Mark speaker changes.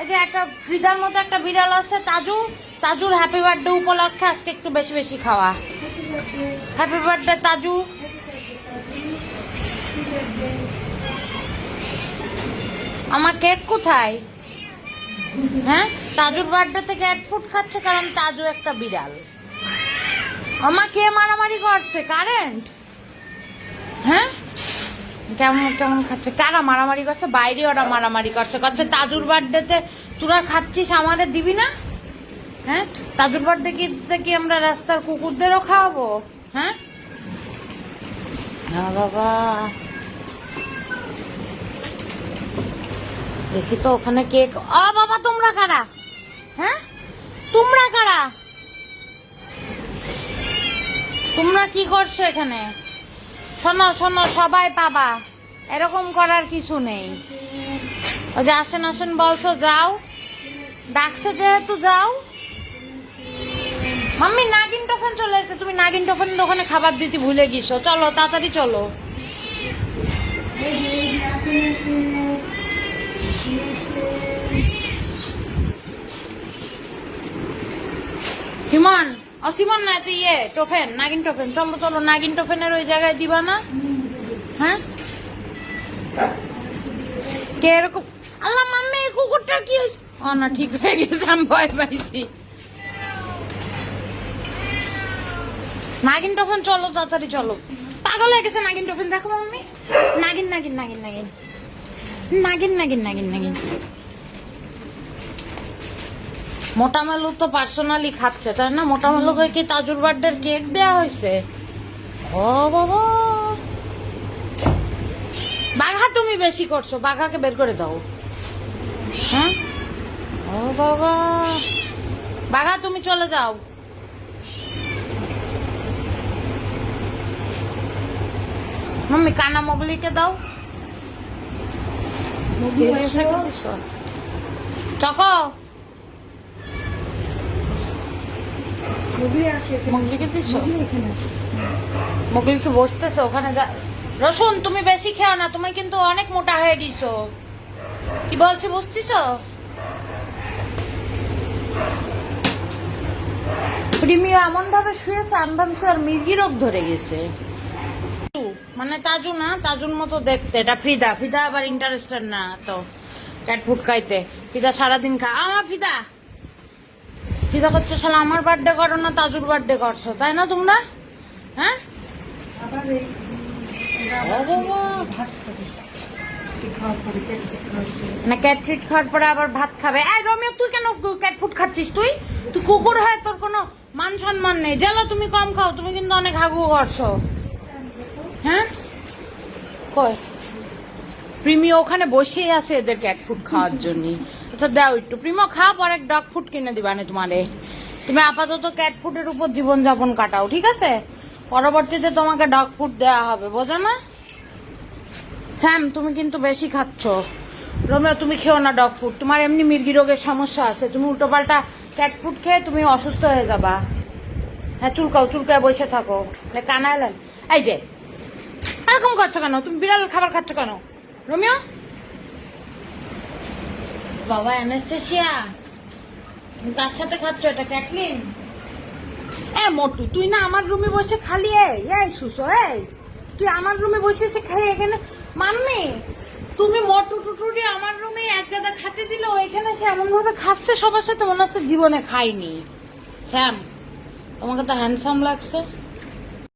Speaker 1: এই যে একটা ফ্রিদার মতো একটা বিড়াল আছে, তাজু। তাজুর হ্যাপি বার্থডে উপলক্ষে আজকে একটু বেশি বেশি খাওয়া। Happy birthday Taju. আমার কেক কোথায়? হ্যাঁ? তাজুর বার্থডে থেকে এক ফুট খাচ্ছে কারণ তাজু একটা বিড়াল। আমার কে মারামারি করছে? কারেন্ট হ্যাঁ? কেমন কেমন খাচ্ছে? কারা মারামারি করছে? বাইরে ওরা মারামারি করছে। করছে তাজুর বার্থডেতে তোরা খাচ্ছিস আমাদের দিবি না? হ্যাঁ? তাজুর বার্থডে কি আমরা রাস্তার কুকুরদেরও খাওয়াবো? হ্যাঁ? হ্যাঁ বাবা। দেখি তো ওখানে কেক ও বাবা, তোমরা কারা? হ্যাঁ? তোমরা কারা? তোমরা কি করছ এখানে? শোনো শোনো, সবাই পাবা। এরকম করার কিছু নেই। ওই যে আসেন আসেন, বলছো, যাও। ডাকছে যেহেতু, যাও। মাম্মি, নাগিন টোফেন চলে এসে তুমি নাগিন টোফেন ওখানে খাবার দিতে ভুলে গেছো চলো, তাড়াতাড়ি চলো। সিমন ও সিমন না, তুই ইয়ে টোফেন, নাগিন টোফেন, চলো চলো, নাগিন টোফেনের ওই জায়গায় দিবা না? হ্যাঁ? কে এরকম আল্লাহ, মাম্মি, এই কুকুরটা কি হয়েছে? ও না, ঠিক হয়ে গেছে, আমি ভয় পাইছি। নাগিন টোফেন, চলো, তাড়াতাড়ি চলো। পাগল হয়ে গেছে নাগিন টোফেন, দেখো মাম্মি। নাগিন নাগিন নাগিন নাগিন। নাগিন নাগিন নাগিন নাগিন। মোটা মালু তো পার্সোনালি খাচ্ছে তাই না? মোটা মালুকে কি তাজুর বার্থডের কেক দেওয়া হয়েছে ও বাবা! বাঘা তুমি বেশি করছ বাঘাকে বের করে দাও। হ্যাঁ? ও বাবা! বাঘা তুমি চলে যাও। মাম্মি কানা মোগলিকে দাও। চকো! মোগলিকে দিছো মোগলিকে বসতেছে? ওখানে যা রসুন তুমি বেশি খেও না তুমি কিন্তু অনেক মোটা হয়ে গেছো। কি বলছি বুঝতেছো? প্রিমিও এমন ভাবে শুয়েছে আমি ভাবছি আর মির্গি রোগ ধরে গেছে। মানে তাজু না তাজুর মতো দেখতে। এটা ফ্রিদা ফিদা আবার ইন্টারেস্টেড না তো। ক্যাট ফুড খাইতে। ফিদা সারাদিন খা আমার ফিদা! ফিদা করছ শালা আমার বার্থডে করো না তাজুর বার্থডে করছ তাই না তোমরা? হ্যাঁ। মানে খাওয়ার পরে আবার ভাত খাবে। এই তুই কেন খাচ্ছিস তুই? তুই কুকুর হয় তোর কোনো মান সম্মান নেই। জেলো তুমি কম খাও তুমি কিন্তু অনেক হাগু করছ। হ্যাঁ? কই? প্রিমিও ওখানে বসেই আছে এদের ক্যাট ফুড খাওয়ার জন্য। আচ্ছা দাও একটু। প্রিমো, খাও, পরে ডগ ফুড কিনে দিবা না তোমারে। তুমি আপাতত ক্যাট ফুডের উপর জীবনযাপন কাটাও, ঠিক আছে? পরবর্তীতে তোমাকে ডগ ফুড দেওয়া হবে, বোঝো না? স্যাম তুমি কিন্তু বেশি খাচ্ছ। রোমিও, তুমি খেও না ডগ ফুড তোমার এমনি মির্গি রোগের সমস্যা আছে। তুমি উল্টোপাল্টা ক্যাট ফুড খেয়ে তুমি অসুস্থ হয়ে যাবা। হ্যাঁ চুলকাও, চুলকায় বসে থাকো। কানা এলেন এই যে, এরকম করছ কেন? তুমি বিড়াল খাবার খাচ্ছ কেন? রোমিও? বাবা, অ্যানেস্থেশিয়া? কার সাথে খাচ্ছ এটা, ক্যাটলিন? এ, মোটু, তুই না আমার রুমে বসে খালি, এই এই, সুসো, এই, তুই আমার রুমে বসে এসে খাই এখানে, মাম্মি, তুমি মোটু টুটুরি আমার রুমে এক গাদা খাতে দিল, এখানে সে এমন ভাবে খাচ্ছে, সবার সাথে মনে হচ্ছে জীবনে খাইনি। শ্যাম, তোমাকে তো হ্যান্ডসাম লাগছে।